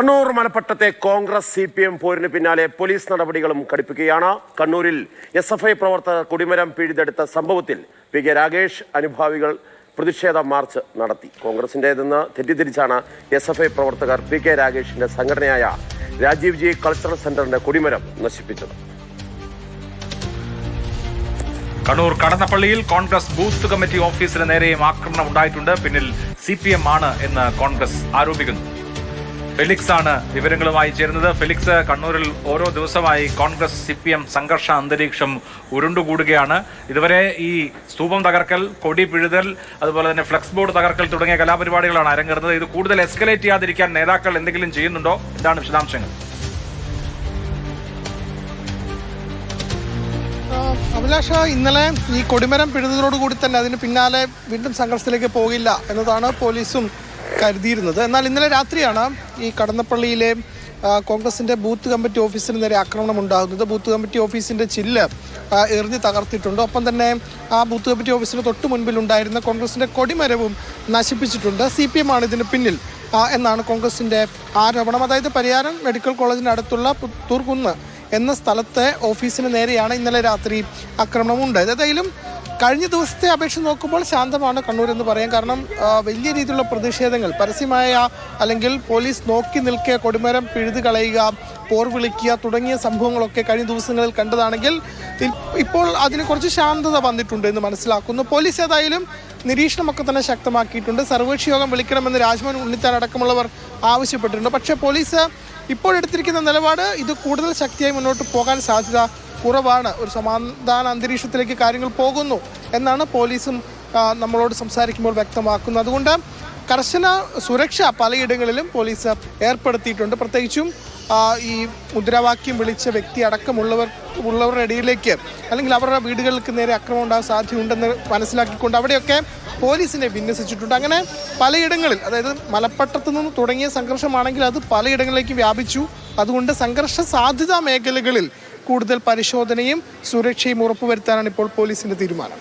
കണ്ണൂർ മലപ്പട്ടത്തെ Congress C P M പോരിന് പിന്നാലെ പോലീസ് നടപടികളും കടുപ്പിക്കുകയാണ്. കണ്ണൂരിൽ എസ് എഫ് ഐ പ്രവർത്തകർ കുടിമരം പിഴുതെടുത്ത സംഭവത്തിൽ പി കെ രാഗേഷ് അനുഭാവികൾ പ്രതിഷേധ മാർച്ച് നടത്തി. കോൺഗ്രസിന്റെതെന്ന് തെറ്റിദ്ധരിച്ചാണ് എസ് എഫ് ഐ പ്രവർത്തകർ പി കെ രാഗേഷിന്റെ സംഘടനയായ രാജീവ് ജി കൾച്ചറൽ സെന്ററിന്റെ കൊടിമരം നശിപ്പിച്ചത്. കണ്ണൂർ കടന്നപ്പള്ളിയിൽ കോൺഗ്രസ് ബൂത്ത് കമ്മിറ്റി ഓഫീസിന് നേരെയും ആക്രമണം ഉണ്ടായിട്ടുണ്ട്. പിന്നിൽ സി പി എം ആണ് എന്ന് കോൺഗ്രസ് ആരോപിക്കുന്നു. ഫെലിക്സ് ആണ് വിവരങ്ങളുമായി ചേരുന്നത്. ഫെലിക്സ് കണ്ണൂരിൽ ഓരോ ദിവസമായി കോൺഗ്രസ് സി പി എം സംഘർഷ അന്തരീക്ഷം ഉരുണ്ടുകൂടുകയാണ്. ഇതുവരെ ഈ സ്തൂപം തകർക്കൽ കൊടി പിഴുതൽ അതുപോലെ തന്നെ ഫ്ലെക്സ് ബോർഡ് തകർക്കൽ തുടങ്ങിയ കലാപരിപാടികളാണ് അരങ്ങേറുന്നത്. ഇത് കൂടുതൽ എസ്കലേറ്റ് ചെയ്യാതിരിക്കാൻ നേതാക്കൾ എന്തെങ്കിലും ചെയ്യുന്നുണ്ടോ? എന്താണ് വിശദാംശങ്ങൾ? അഭിലാഷ ഇന്നലെ ഈ കൊടിമരം പിഴുതലോടുകൂടി തന്നെ അതിന് പിന്നാലെ വീണ്ടും സംഘർഷത്തിലേക്ക് പോകില്ല എന്നതാണ് പോലീസും കരുതിയിരുന്നത്. എന്നാൽ ഇന്നലെ രാത്രിയാണ് ഈ കടന്നപ്പള്ളിയിലെ കോൺഗ്രസിന്റെ ബൂത്ത് കമ്മിറ്റി ഓഫീസിന് നേരെ ആക്രമണം ഉണ്ടാകുന്നത്. ബൂത്ത് കമ്മിറ്റി ഓഫീസിന്റെ ചില്ല് എറിഞ്ഞ് തകർത്തിട്ടുണ്ട്. ഒപ്പം തന്നെ ആ ബൂത്ത് കമ്മിറ്റി ഓഫീസിന് തൊട്ട് മുൻപിൽ ഉണ്ടായിരുന്ന കോൺഗ്രസിന്റെ കൊടിമരവും നശിപ്പിച്ചിട്ടുണ്ട്. സി പി എം ആണ് ഇതിന് പിന്നിൽ എന്നാണ് കോൺഗ്രസിന്റെ ആരോപണം. അതായത് പരിയാരം മെഡിക്കൽ കോളേജിന് അടുത്തുള്ള പുത്തൂർകുന്ന് എന്ന സ്ഥലത്തെ ഓഫീസിന് നേരെയാണ് ഇന്നലെ രാത്രി ആക്രമണം ഉണ്ടായത് ഏതായാലും കഴിഞ്ഞ ദിവസത്തെ അപേക്ഷ നോക്കുമ്പോൾ ശാന്തമാണ് കണ്ണൂർ എന്ന് പറയാം. കാരണം വലിയ രീതിയിലുള്ള പ്രതിഷേധങ്ങൾ പരസ്യമായ അല്ലെങ്കിൽ പോലീസ് നോക്കി നിൽക്കുക കൊടിമരം പിഴുതു കളയുക പോർ വിളിക്കുക തുടങ്ങിയ സംഭവങ്ങളൊക്കെ കഴിഞ്ഞ ദിവസങ്ങളിൽ കണ്ടതാണെങ്കിൽ ഇപ്പോൾ അതിന് കുറച്ച് ശാന്തത വന്നിട്ടുണ്ട് എന്ന് മനസ്സിലാക്കുന്നു. പോലീസ് ഏതായാലും നിരീക്ഷണമൊക്കെ തന്നെ ശക്തമാക്കിയിട്ടുണ്ട്. സർവകക്ഷി യോഗം വിളിക്കണമെന്ന് രാജ്മോഹൻ ഉണ്ണിത്താൻ അടക്കമുള്ളവർ ആവശ്യപ്പെട്ടിട്ടുണ്ട്. പക്ഷേ പോലീസ് ഇപ്പോഴെടുത്തിരിക്കുന്ന നിലപാട് ഇത് കൂടുതൽ ശക്തിയായി മുന്നോട്ട് പോകാൻ സാധ്യത കുറവാണ്. ഒരു സമാധാന അന്തരീക്ഷത്തിലേക്ക് കാര്യങ്ങൾ പോകുന്നു എന്നാണ് പോലീസും നമ്മളോട് സംസാരിക്കുമ്പോൾ വ്യക്തമാക്കുന്നത്. അതുകൊണ്ട് കർശന സുരക്ഷ പലയിടങ്ങളിലും പോലീസ് ഏർപ്പെടുത്തിയിട്ടുണ്ട്. പ്രത്യേകിച്ചും ഈ മുദ്രാവാക്യം വിളിച്ച വ്യക്തി അടക്കമുള്ളവർ ഉള്ളവരുടെ ഇടയിലേക്ക് അല്ലെങ്കിൽ അവരുടെ വീടുകൾക്ക് നേരെ അക്രമം ഉണ്ടാകാൻ സാധ്യതയുണ്ടെന്ന് മനസ്സിലാക്കിക്കൊണ്ട് അവിടെയൊക്കെ പോലീസിനെ വിന്യസിച്ചിട്ടുണ്ട്. അങ്ങനെ പലയിടങ്ങളിൽ അതായത് മലപ്പട്ടത്തു നിന്ന് തുടങ്ങിയ സംഘർഷമാണെങ്കിൽ അത് പലയിടങ്ങളിലേക്ക് വ്യാപിച്ചു. അതുകൊണ്ട് സംഘർഷ സാധ്യതാ മേഖലകളിൽ കൂടുതൽ പരിശോധനയും സുരക്ഷയും ഉറപ്പുവരുത്താനാണ് ഇപ്പോൾ പോലീസിന്റെ തീരുമാനം.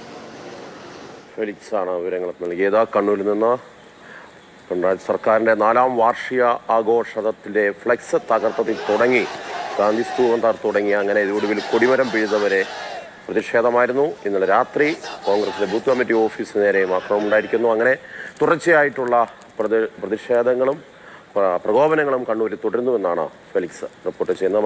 ഫെലിക്സ് ആണ് വിവരങ്ങൾ നൽകിയത് കണ്ണൂരിൽ നിന്ന് പിണറായി സർക്കാരിന്റെ നാലാം വാർഷിക ആഘോഷത്തിലെ ഫ്ലെക്സ് തകർത്തതിൽ തുടങ്ങി. ഗാന്ധി സ്തൂപം തകർത്ത് തുടങ്ങി. അങ്ങനെ ഒടുവിൽ കൊടിമരം പിഴുതവരെ പ്രതിഷേധമായിരുന്നു. ഇന്നലെ രാത്രി കോൺഗ്രസിലെ ബൂത്ത് കമ്മിറ്റി ഓഫീസിന് നേരെയും ആക്രമണം ഉണ്ടായിരിക്കുന്നു അങ്ങനെ തുടർച്ചയായിട്ടുള്ള പ്രതി പ്രതിഷേധങ്ങളും പ്ര- പ്രകോപനങ്ങളും കണ്ണൂരിൽ തുടരുന്നുവെന്നാണ് ഫെലിക്സ് റിപ്പോർട്ട് ചെയ്യുന്നത്.